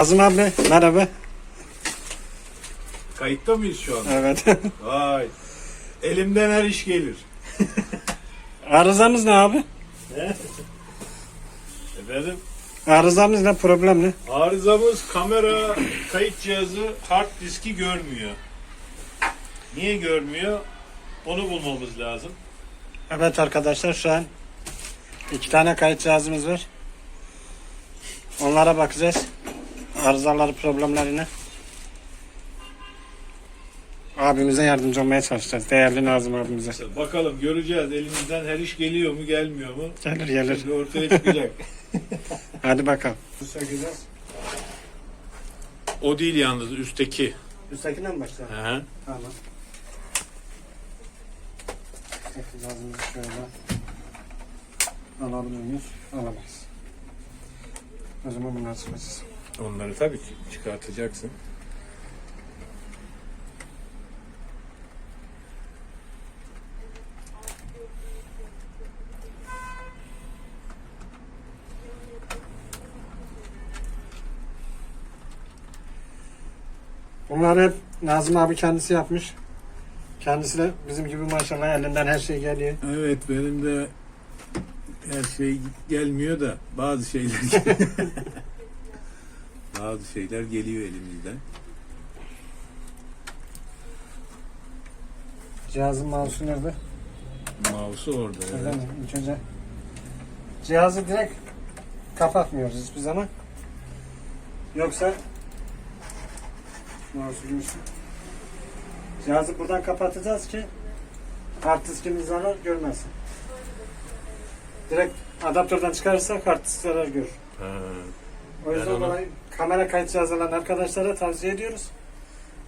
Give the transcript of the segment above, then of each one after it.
Azım abi merhaba. Kayıtta mıyız şu an? Evet. Vay. Elimden her iş gelir. Arızamız ne abi? Efendim? Arızamız ne? Problem ne? Arızamız kamera kayıt cihazı hard diski görmüyor. Niye görmüyor? Onu bulmamız lazım. Evet arkadaşlar şu an iki tane kayıt cihazımız var. Onlara bakacağız. Arızaları, problemlerine. Abimize yardımcı olmaya çalışacağız. Değerli Nazım abimize. Bakalım göreceğiz elimizden her iş geliyor mu gelmiyor mu? Gelir gelir. Şimdi ortaya çıkacak. Hadi bakalım. O değil yalnız üstteki. Üsttekinden mi başlayalım? Hı hı. Tamam. Kayıt cihazımızı şöyle alabilir miyiz? Alamayız. O zaman bunları çıkacağız. Onları tabii çıkartacaksın. Bunlar hep Nazım abi kendisi yapmış. Kendisi de bizim gibi maşallah elinden her şey geliyor. Evet benim de her şey gelmiyor da bazı şeyler bazı şeyler geliyor elimizden. Cihazın mouse'u nerede? Mouse'u orada. Evet. mi? İlk önce cihazı direkt kapatmıyoruz hiçbir zaman. Yoksa mouse'u gümüşsün. Cihazı buradan kapatacağız ki hard diskimiz zarar görmesin. Direkt adaptörden çıkarırsak hard disk zarar görür. Ha, O yüzden onu- dolayı kamera kayıt alan arkadaşlara tavsiye ediyoruz.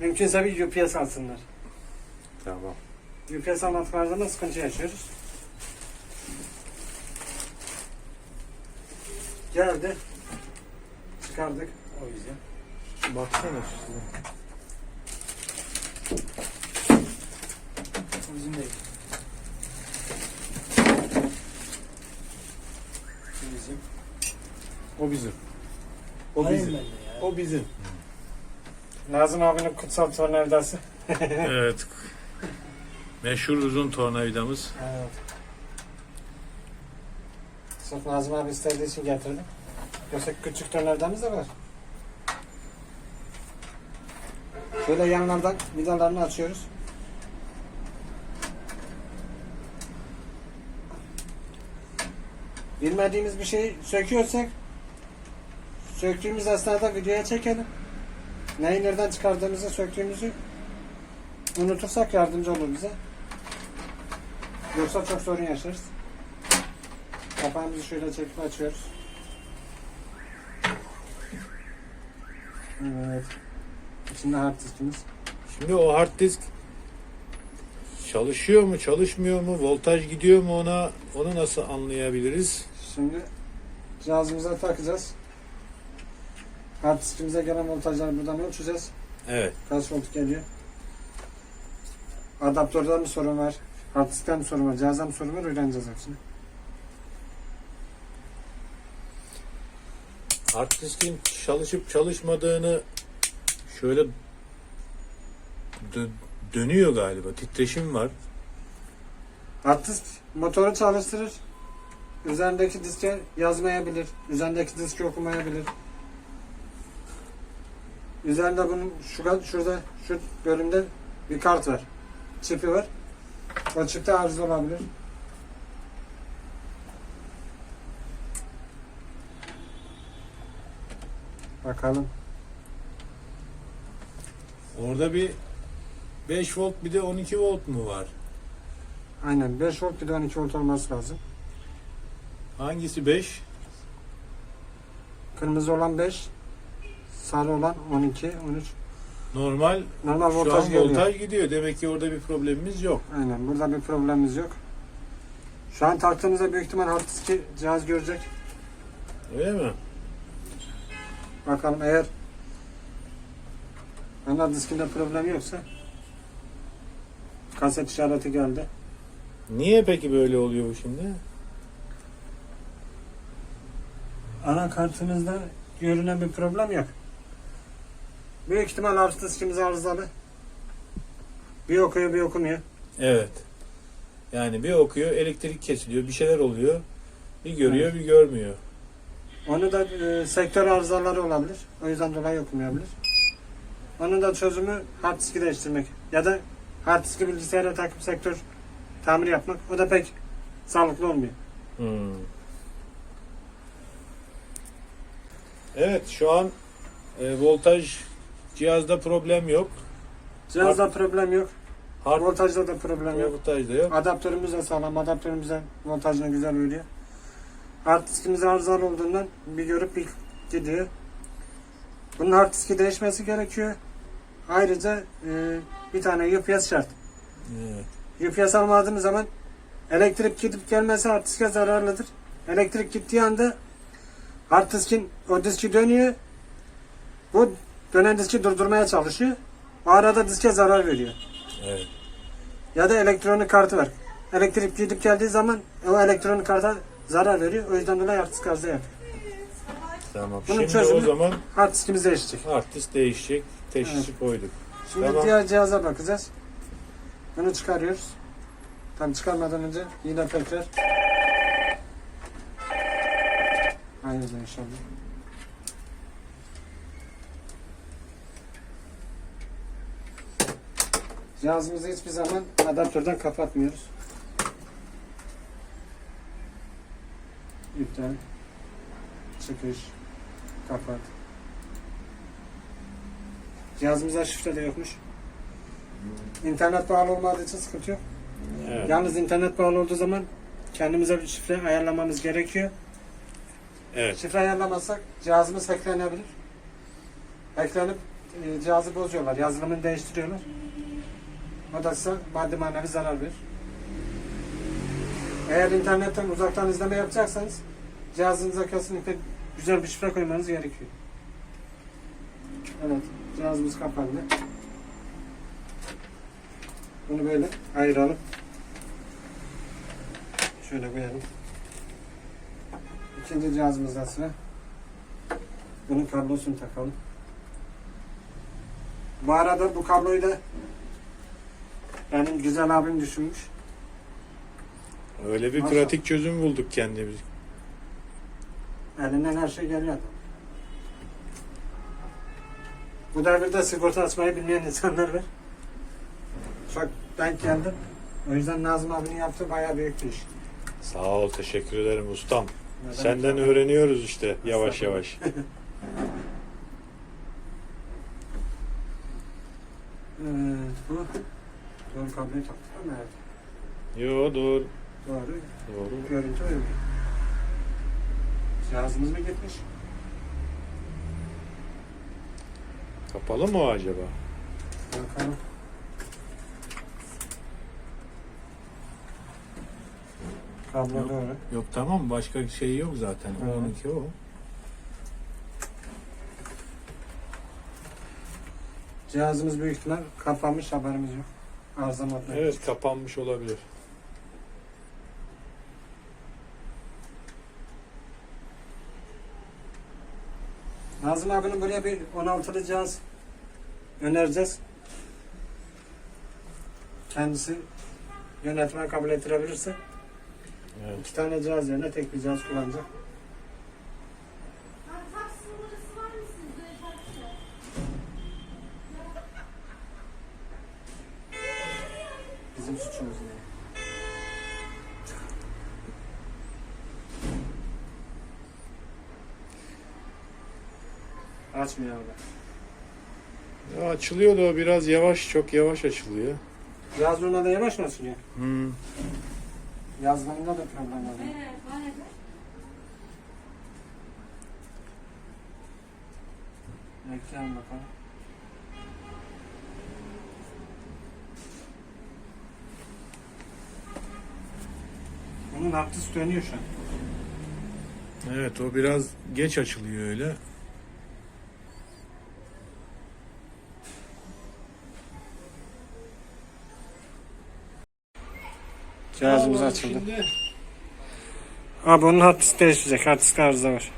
Mümkünse bir UPS alsınlar. tamam. UPS almadıkları zaman sıkıntı yaşıyoruz. Geldi. Çıkardık. O yüzden. Baksana şuna. O bizim değil. Bizim. O bizim. O Hayır bizim. O bizim. Nazım abinin kutsal tornavidası. evet. Meşhur uzun tornavidamız. Evet. Sırf Nazım abi istediği için getirdim. Yoksa küçük tornavidamız da var. Şöyle yanlardan vidalarını açıyoruz. Bilmediğimiz bir şeyi söküyorsak söktüğümüz esnada videoya çekelim. Neyi nereden çıkardığımızı söktüğümüzü unutursak yardımcı olur bize. Yoksa çok sorun yaşarız. Kapağımızı şöyle çekip açıyoruz. Evet. İçinde hard diskimiz. Şimdi o hard disk çalışıyor mu, çalışmıyor mu, voltaj gidiyor mu ona onu nasıl anlayabiliriz? Şimdi cihazımıza takacağız. Hard diskimize gelen voltajları buradan ölçeceğiz. Evet. Kaç volt geliyor? Adaptörde mi sorun var? Hard diskte mi sorun var? Cihazda mı sorun var? Öğreneceğiz hepsini. Hard diskin çalışıp çalışmadığını şöyle dö- dönüyor galiba. Titreşim var. Hard disk motoru çalıştırır. Üzerindeki diske yazmayabilir. Üzerindeki diski okumayabilir. Üzerinde bunun şu şurada şu bölümde bir kart var. Çipi var. O çipte arıza olabilir. Bakalım. Orada bir 5 volt bir de 12 volt mu var? Aynen 5 volt bir de 12 volt olması lazım. Hangisi 5? Kırmızı olan 5, sarı olan 12, 13. Normal Normal şu voltaj an geliyor. voltaj gidiyor. Demek ki orada bir problemimiz yok. Aynen burada bir problemimiz yok. Şu an taktığımızda büyük ihtimal hard diski cihaz görecek. Öyle mi? Bakalım eğer ana diskinde problem yoksa kaset işareti geldi. Niye peki böyle oluyor bu şimdi? Anakartınızda görünen bir problem yok. Büyük ihtimal hard diskimiz arızalı. Bir okuyor bir okumuyor. Evet. Yani bir okuyor, elektrik kesiliyor, bir şeyler oluyor. Bir görüyor, bir görmüyor. Onu da e, sektör arızaları olabilir. O yüzden dolayı okumayabilir. Onun da çözümü hard diski değiştirmek. Ya da hard diski bilgisayara takıp sektör tamir yapmak. O da pek sağlıklı olmuyor. Hmm. Evet, şu an e, voltaj cihazda problem yok. Cihazda problem yok. Hard Voltajda da problem yok. voltajda yok. Adaptörümüz de sağlam. Adaptörümüze voltajını güzel veriyor. Hard diskimiz arızalı olduğundan bir görüp bir gidiyor. Bunun hard diski değişmesi gerekiyor. Ayrıca e, bir tane UPS şart. Evet. UPS almadığımız zaman elektrik gidip gelmesi hard diske zararlıdır. Elektrik gittiği anda hard diskin o diski dönüyor. Bu dönen diski durdurmaya çalışıyor. O arada diske zarar veriyor. Evet. Ya da elektronik kartı var. Elektrik gidip geldiği zaman o elektronik karta zarar veriyor. O yüzden dolayı hard disk arıza yapıyor. Tamam. Bunun Şimdi çözümü- o zaman Hard diskimiz değişecek. artist değişecek. Teşhisi koyduk. Şimdi Tamam. diğer cihaza bakacağız. Bunu çıkarıyoruz. Tam çıkarmadan önce yine tekrar. Hayırlı inşallah. Cihazımızı hiçbir zaman adaptörden kapatmıyoruz. İptal. Çıkış. Kapat. Cihazımızda şifre de yokmuş. İnternet bağlı olmadığı için sıkıntı yok. Evet. Yalnız internet bağlı olduğu zaman kendimize bir şifre ayarlamamız gerekiyor. Evet. Şifre ayarlamazsak cihazımız hacklenebilir. Hacklenip e, cihazı bozuyorlar, yazılımını değiştiriyorlar. Size maddi manevi zarar verir. Eğer internetten uzaktan izleme yapacaksanız cihazınıza kesinlikle güzel bir şifre koymanız gerekiyor. Evet, cihazımız kapalı. Bunu böyle ayıralım. Şöyle koyalım. İkinci cihazımızda sıra. Bunun kablosunu takalım. Bu arada bu kabloyu da benim güzel abim düşünmüş. Öyle bir Maşallah. pratik çözüm bulduk kendimiz. Elinden her şey geliyor. Bu devirde sigorta açmayı bilmeyen insanlar var. Çok denk geldim. O yüzden Nazım abinin yaptığı bayağı büyük bir iş. Sağ ol, teşekkür ederim ustam. Neden? Senden öğreniyoruz işte yavaş yavaş. Evet, bu doğru kabloyu taktık ama evet. Yo doğru. Doğru. Doğru. Görüntü öyle. Cihazımız mı gitmiş? Kapalı mı o acaba? Bakalım. Kablo Yok. doğru. Yok tamam başka şey yok zaten. Hı. O 12 o. Cihazımız büyük ihtimal kapanmış haberimiz yok. Arıza modda. Evet kapanmış olabilir. Nazım abinin buraya bir 16'lı cihaz önereceğiz. Kendisi yönetmen kabul ettirebilirse Evet. iki tane cihaz yerine tek bir cihaz kullanacak. Bizim suçumuz ne? Açmıyor abi. Ya açılıyor da o biraz yavaş, çok yavaş açılıyor. Yazılımda da yavaş mı açılıyor? Hmm. Yazılımda da problem var. Evet, var evet. Bekleyelim bakalım. Bunun aktısı dönüyor şu an. Evet o biraz geç açılıyor öyle. Cihazımız açıldı. Şimdi Abi onun hard disk değişecek. Hard disk arıza var.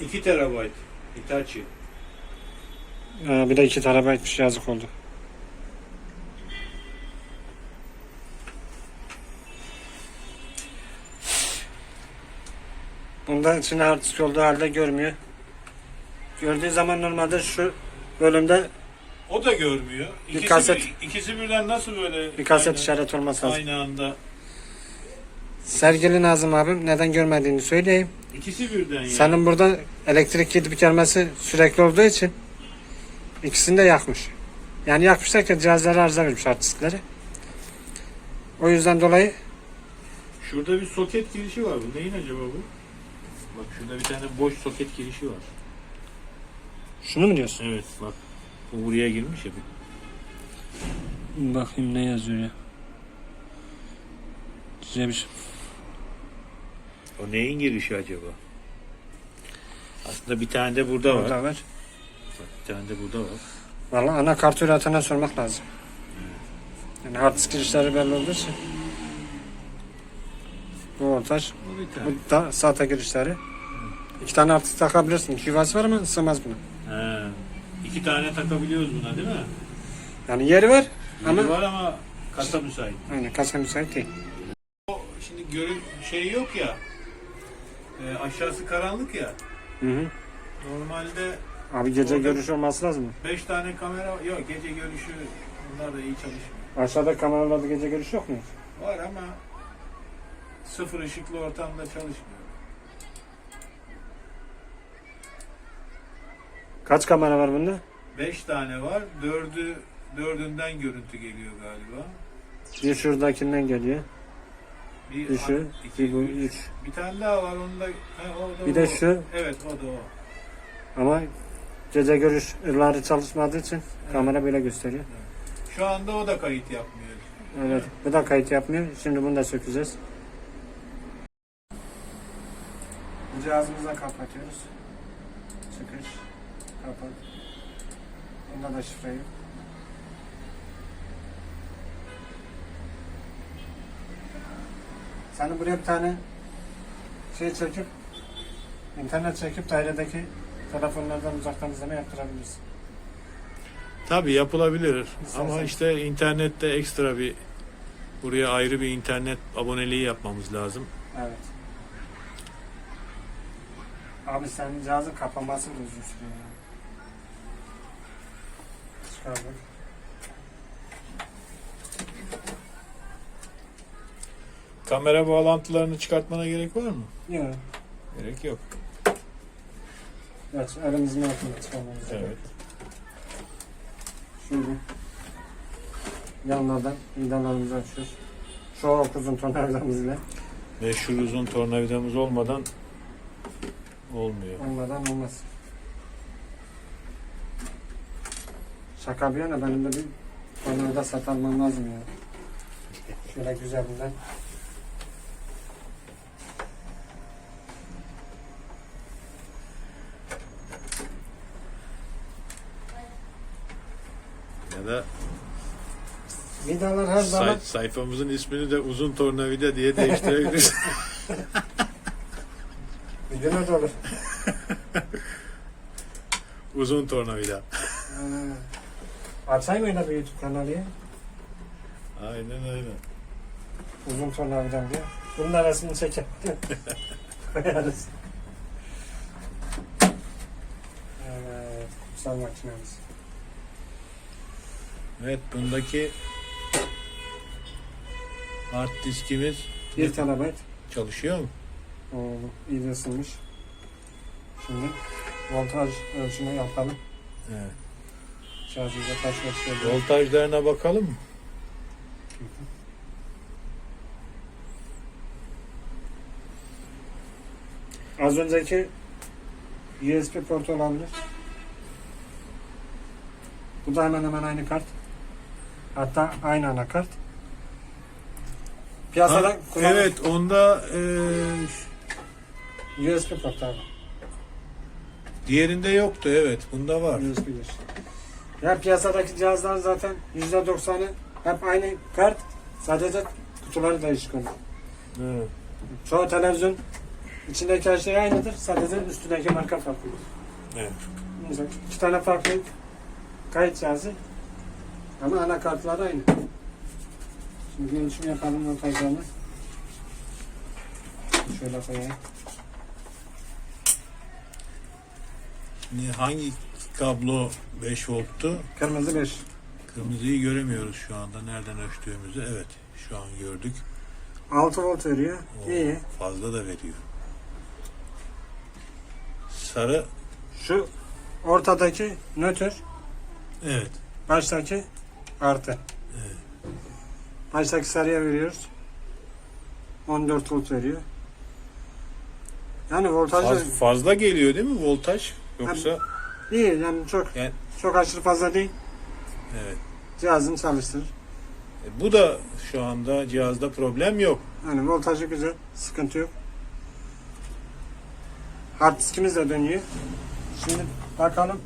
2 terabayt Hitachi. Ee, bir de 2 terabaytmış yazık oldu. Bunda içine disk olduğu halde görmüyor. Gördüğü zaman normalde şu bölümde O da görmüyor. İkisi, kaset- bir- ikisi birden nasıl böyle bir kaset aynı, işareti olması lazım. aynı anda? Sergili Nazım abim neden görmediğini söyleyeyim. İkisi birden ya. Senin burada elektrik gidip gelmesi sürekli olduğu için ikisini de yakmış. Yani yakmış derken cihazları arıza vermiş hard diskleri. O yüzden dolayı Şurada bir soket girişi var. Bu neyin acaba bu? Bak şurada bir tane boş soket girişi var. şunu mu diyorsun? Evet bak. Bu buraya girmiş ya. Bakayım ne yazıyor ya. Size bir şey. O neyin girişi acaba? Aslında bir tane de burada var. Burada var. Bak, bir tane de burada var. Valla anakart üretene sormak lazım. Yani hard disk girişleri belli olduğu için. Bu voltaj. O bir tane. Bu da girişleri. İki tane artık takabilirsin. İki yuvası var ama sığmaz buna. He. İki tane takabiliyoruz buna değil mi? Yani yeri var Ama ama var ama kasa müsait. aynen kasa müsait değil. O şimdi görün şey yok ya. e, aşağısı karanlık ya. Hı hı. Normalde Abi gece Orada- görüş olması lazım mı? 5 tane kamera yok gece görüşü bunlar da iyi çalışmıyor. Aşağıda kameralarda gece görüş yok mu? Var ama sıfır ışıklı ortamda çalışmıyor. Kaç kamera var bunda? 5 tane var. Dördü dördünden görüntü geliyor galiba. Bir şuradakinden geliyor. Bir, Bir şu, iki, bir bu, üç. Bir tane daha var onun da. He, o da Bir o. de şu Evet o da o. ama gece görüş ırları çalışmadığı için kamera böyle gösteriyor. Şu anda o da kayıt yapmıyor. Evet. Bu da kayıt yapmıyor. Şimdi bunu da sökeceğiz. Da kapatıyoruz. Çıkış. Kapat. Bunda da şifre yok. Sen buraya bir tane şey çekip internet çekip dairedeki telefonlardan uzaktan izleme yaptırabilirsin. Tabii yapılabilir. İstersen. Ama işte internette ekstra bir buraya ayrı bir internet aboneliği yapmamız lazım. Evet. Abi senin cihazın kapanması da uzun sürüyor ya. Çıkardık. Kamera bağlantılarını çıkartmana gerek var mı? Yok. Gerek yok. Evet, elimizin altında çıkarmamız Evet. evet. Şimdi yanlardan vidalarımızı açıyoruz. Çok uzun tornavidamız ile Meşhur uzun tornavidamız olmadan olmuyor. olmadan olmaz. Şaka bir yana benim de bir tornavida set almam lazım ya. Şöyle güzelinden. Ya da Vidalar her zaman say- sayfamızın ismini de uzun tornavida diye değiştirebiliriz. de olur. uzun tornavida. Açayım öyle bir YouTube kanalı ya. Aynen öyle. Uzun tornavidan diye. Bunun arasını çeker. Koyarız. Evet, kutsal makinemiz. Evet bundaki hard diskimiz 1 terabayt. çalışıyor mu? Oo, iyi de ısınmış. Şimdi voltaj ölçümü yapalım. Evet. Volt geliyor? Voltajlarına bakalım mı? Az önceki USB portu olabilir. Bu da hemen hemen aynı kart. Hatta aynı anakart. Piyasada Ha, kullanılan evet onda e, USB port abi. diğerinde yoktu evet bunda var. USB giriş. Ya piyasadaki cihazlar zaten %90'ı hep aynı kart. Sadece kutuları değişik olur. Evet. Çoğu televizyon içindeki her şey aynıdır. Sadece üstündeki marka farklıdır. Evet. Mesela iki tane farklı kayıt cihazı. Ama anakartlar aynı. Şimdi ölçüm yapalım montajlarını. Şöyle koyayım. Şimdi hangi kablo 5 volttu? Kırmızı 5. Kırmızıyı göremiyoruz şu anda. Nereden ölçtüğümüzü. Evet. Şu an gördük. 6 volt veriyor. Oo, İyi. Fazla da veriyor. Sarı. Şu ortadaki nötr, Evet. baştaki artı. Evet. Baştaki sarıya veriyoruz. 14 volt veriyor. Yani voltaj da Faz- fazla geliyor değil mi voltaj? Yoksa iyi yani çok Yani- çok aşırı fazla değil. evet. Cihazını çalıştırır. E, Bu da şu anda cihazda problem yok. Yani voltajı güzel, sıkıntı yok. Hard diskimiz de dönüyor. Şimdi bakalım.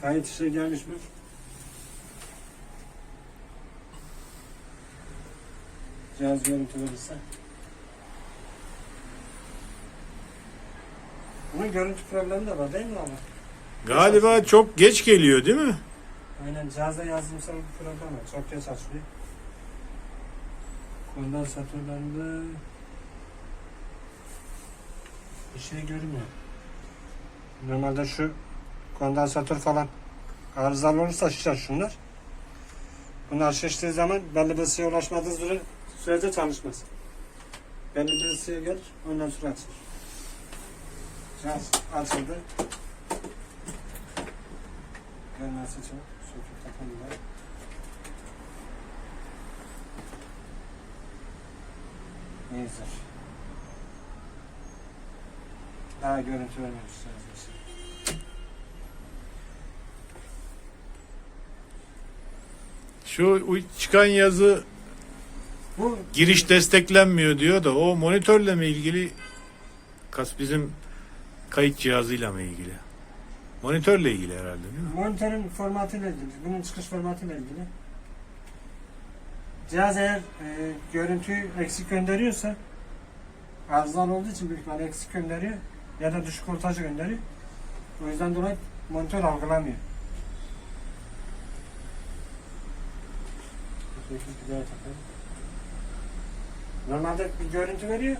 Kayıt işe gelmiş mi? Cihaz görüntü verirse. Bunun görüntü problemi de var değil mi ama? Galiba çok geç geliyor değil mi? Aynen cihazda yazılımsal bir problem var. Çok geç açılıyor. Kondansatörlerinde bir şey görünmüyor. Normalde şu kondansatör falan arızalı olursa şişer şunlar. Bunlar şiştiği zaman belli bir ısıya ulaşmadığı süre, sürece çalışmaz. Belli bir ısıya gelir, ondan sonra açılır. Açıldı. Gelmesi için söküp takalım da. İyidir. Daha görüntü vermemiş yazmış. Şu çıkan yazı Bu giriş desteklenmiyor diyor da o monitörle mi ilgili kas bizim kayıt cihazıyla mı ilgili? Monitörle ilgili herhalde değil mi? monitörün formatıyla ilgili, bunun çıkış formatıyla ilgili. Cihaz eğer e, görüntüyü eksik gönderiyorsa arızalı olduğu için büyük ihtimalle eksik gönderiyor ya da düşük voltajı gönderiyor. O yüzden dolayı monitör algılamıyor. Normalde bir görüntü veriyor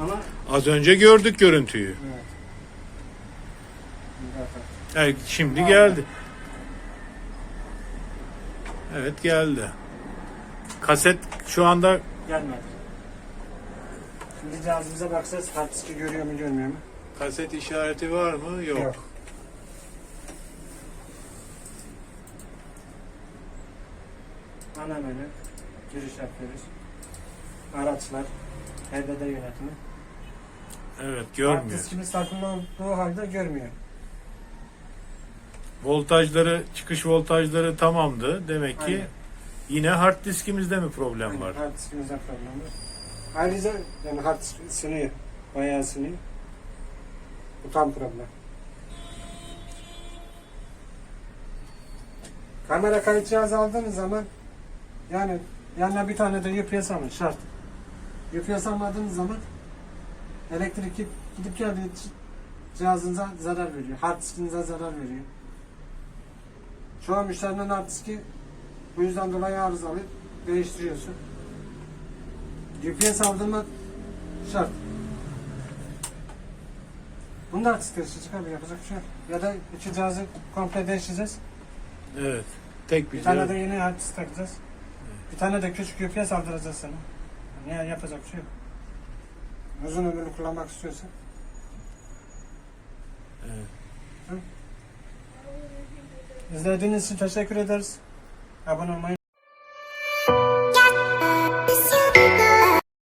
ama Az önce gördük görüntüyü. evet. Evet, şimdi geldi. Evet geldi. Kaset şu anda Gelmedi. Şimdi cihazımıza bakacağız. Hard diski görüyor mu görmüyor mu? kaset işareti var mı? Yok. Yok. Ana menü. Giriş yapıyoruz. Araçlar. HDD yönetimi. Evet Hard görmüyor. diskimiz takılı olduğu halde görmüyor. Voltajları, çıkış voltajları tamamdı. Demek ki Aynen. yine hard diskimizde mi problem var? Hard diskimizde problem var. Ayrıca yani hard disk sınıyor. Bayağı sınıyor. Bu tam problem. Kamera kayıt cihazı aldığınız zaman yani yanına bir tane de UPS alın şart. UPS almadığınız zaman elektrik gidip, geldiği cihazınıza zarar veriyor. Hard diskinize zarar veriyor. Çoğu müşterinin hard diski bu yüzden dolayı arızalı değiştiriyorsun. UPS aldırmak şart. Bunu da artık değiştirecek abi yapacak bir şey yok. Ya da iki cihazı komple değiştireceğiz. Evet. Tek bir Bir tane de yeni hard disk takacağız. Bir tane de küçük UPS aldıracağız sana. Ne yapacak bir şey yok. Uzun ömürlü kullanmak istiyorsan. Evet. İzlediğiniz için teşekkür ederiz. Abone olmayı